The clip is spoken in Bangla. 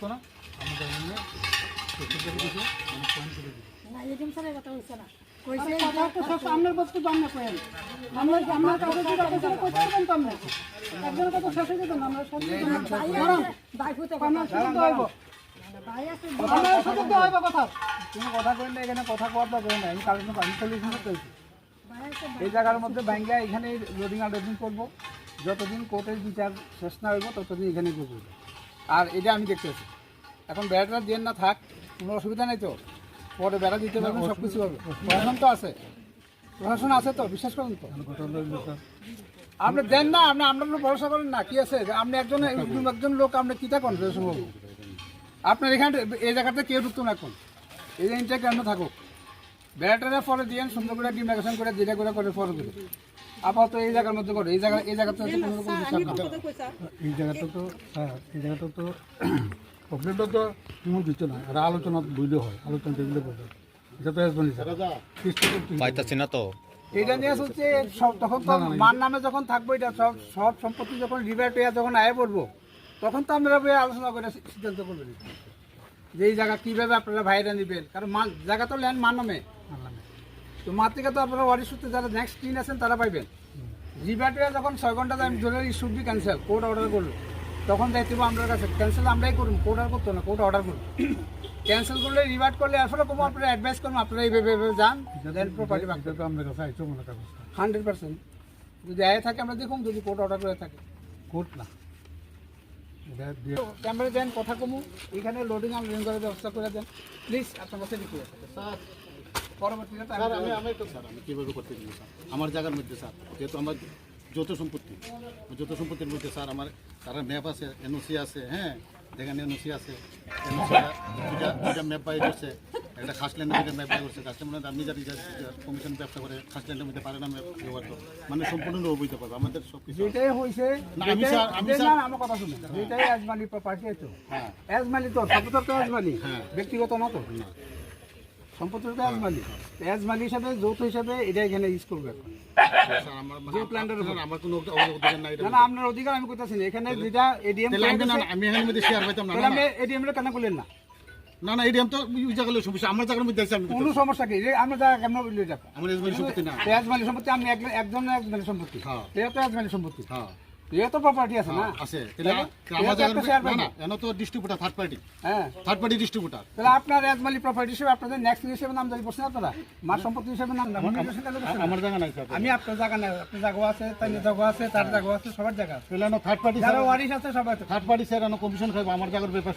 ঢুকতো না। আমাদের মানে পয়েন্ট করে দিবে না এরকম স্যারের কথা হইছে না তো বস্তু আমরা আমরা কাছে করতে পারবেন তো আমরা? একজনের কথা শেষ যেত আমরা আমরা আমরা দেওয়া কথা। এখানে কথা কওয়ার দরকার নেই আমি সলিউশন করতেছি এই জায়গার মধ্যে ব্যাংকে এখানে লোডিং আলোডিং করব। যতদিন কোর্টের বিচার শেষ না হইব ততদিন এখানে করব আর এটা আমি দেখতেছি এখন বেড়াটা দিয়ে না থাক কোনো অসুবিধা নেই তো। পরে বেড়া দিতে পারবেন সব কিছু হবে। প্রশাসন তো আছে। প্রশাসন আছে তো বিশ্বাস করেন তো। আপনি দেন না আপনি আপনার ভরসা করেন না কি আছে? আপনি একজন একজন লোক আপনি কিতা করেন সম্ভব আপনার এখানে এই জায়গাতে কেউ ঢুকতো না এখন। এই লাইনটা কেন থাকুক। বেড়াটারে পরে দিয়ে সুন্দর করে ডিমার্কেশন করে যেটা করে করে পরে আপাতত এই জায়গার মধ্যে করে এই জায়গা এই জায়গাতে হচ্ছে কোনো রকম এই জায়গাটা তো হ্যাঁ এই জায়গাটা তো প্রবলেমটা তো তেমন কিছু না আর আলোচনা বুঝলে হয় আলোচনা দেখলে বোঝা এটা তো আসবেন। পাইতাছি না তো। এইটা নিয়ে হচ্ছে সব তখন তো মার নামে যখন থাকব এটা সব সব সম্পত্তি যখন রিভার্ট হয়ে যখন আয় পড়ব তখন তো আমরা আলোচনা করে সিদ্ধান্ত করবেন যে এই জায়গা কীভাবে আপনারা ভাইরা নেবেন? কারণ মান জায়গা তো ল্যান্ড মার নামে। তো মার থেকে তো আপনারা ওয়ারি সূত্রে যারা নেক্সট টিন আছেন তারা পাইবেন। রিভার্ট হয়ে যখন ছয় ঘণ্টা টাইম ধরে should be cancel court order করল। তখন যাইতে হবে আমাদের কাছে ক্যান্সেল আমরাই করুন কোর্ট অর্ডার করতো না কোর্ট অর্ডার করুন। ক্যান্সেল করলে রিভার্ট করলে আসলে কোনো আপনারা অ্যাডভাইস করুন আপনারা এইভাবে এইভাবে যান দেন প্রপার্টি এটা তো আপনার কাছে আইসো মনে কাগজ হান্ড্রেড পার্সেন্ট যদি আয় থাকে আমরা দেখুন যদি কোর্ট অর্ডার করে থাকে। কোর্ট না। ক্যামেরা দেন কথা কমু এখানে লোডিং আনলোডিং করার ব্যবস্থা করে দেন। প্লিজ আপনার কাছে রিকোয়েস্ট পরবর্তীতে স্যার আমি আমি আমি তো স্যার আমি কীভাবে করতে দিই স্যার? আমার জায়গার মধ্যে স্যার যেহেতু আমার যৌথ সম্পত্তি। যৌথ সম্পত্তির মধ্যে স্যার আমার তারা ম্যাপ আছে এনওসি আছে হ্যাঁ? দেখেন এনওসি আছে। দুটা দুটা ম্যাপ বাই করছে। একটা খাসল্যান্ডের মধ্যে ম্যাপ বাই করছে। খাসল্যান্ড আমি যারা কমিশন ব্যবসা করে খাসল্যান্ডের মধ্যে পারে না ম্যাপ ব্যবহার করে। মানে সম্পূর্ণ অবৈধ পাবে আমাদের সব কিছু যেটাই হয়েছে আমি স্যার- আমি স্যার- আমার কথা শুনুন। যেটাই আজমালি প্রপার্টি তো। হ্যাঁ। আজমালি তো আজমালি হ্যাঁ। ব্যক্তিগত না তো। সম্পত্তি তো আজমালি আজমালি হিসাবে যৌথ হিসাবে এটা এখানে ইউজ করবে এখন। যে প্ল্যান্টের। আমার কোনো অধিকার নাই না আপনার অধিকার আমি কোথাছি না। এখানে যেটা এডিএম আমি না- আমি এখানের মধ্যে শেয়ার পাইতাম না আপনি এডিএম কেন করলেন না? না না এডিএম তো ওই জায়গায় সমস্যা আমার জায়গার মধ্যে আছে আমি কোনো সমস্যা কি? যে জায়গা কেমন বললি এটা আমার এজমানি সম্পত্তি না। আজমালি সম্পত্তি আমি এক- একজন আজমালি সম্পত্তি। হ্যাঁ। এটা তো সম্পত্তি। হ্যাঁ। এটা তো প্রপার্টি আছে না আছে তাহলে? না। তো ডিস্ট্রিবিউটার থার্ড পার্টি হ্যাঁ থার্ড পার্টি ডিস্ট্রিবিউটর তাহলে আপনার আজমালি প্রপার্টি হিসেবে আপনাদের নেক্সট হিসেবে নাম জারি করছেন আপনারা মার সম্পত্তি হিসেবে নাম? আমার জায়গা নাই স্যার আমি আপনার জায়গা নাই আপনার জায়গা আছে তাই জায়গা আছে তার জায়গা আছে সবার জায়গা আছে তাহলে থার্ড পার্টি যারা ওয়ারিশ আছে সবাই থার্ড পার্টি স্যার এনে কমিশন খাইবো আমার জায়গার ব্যাপার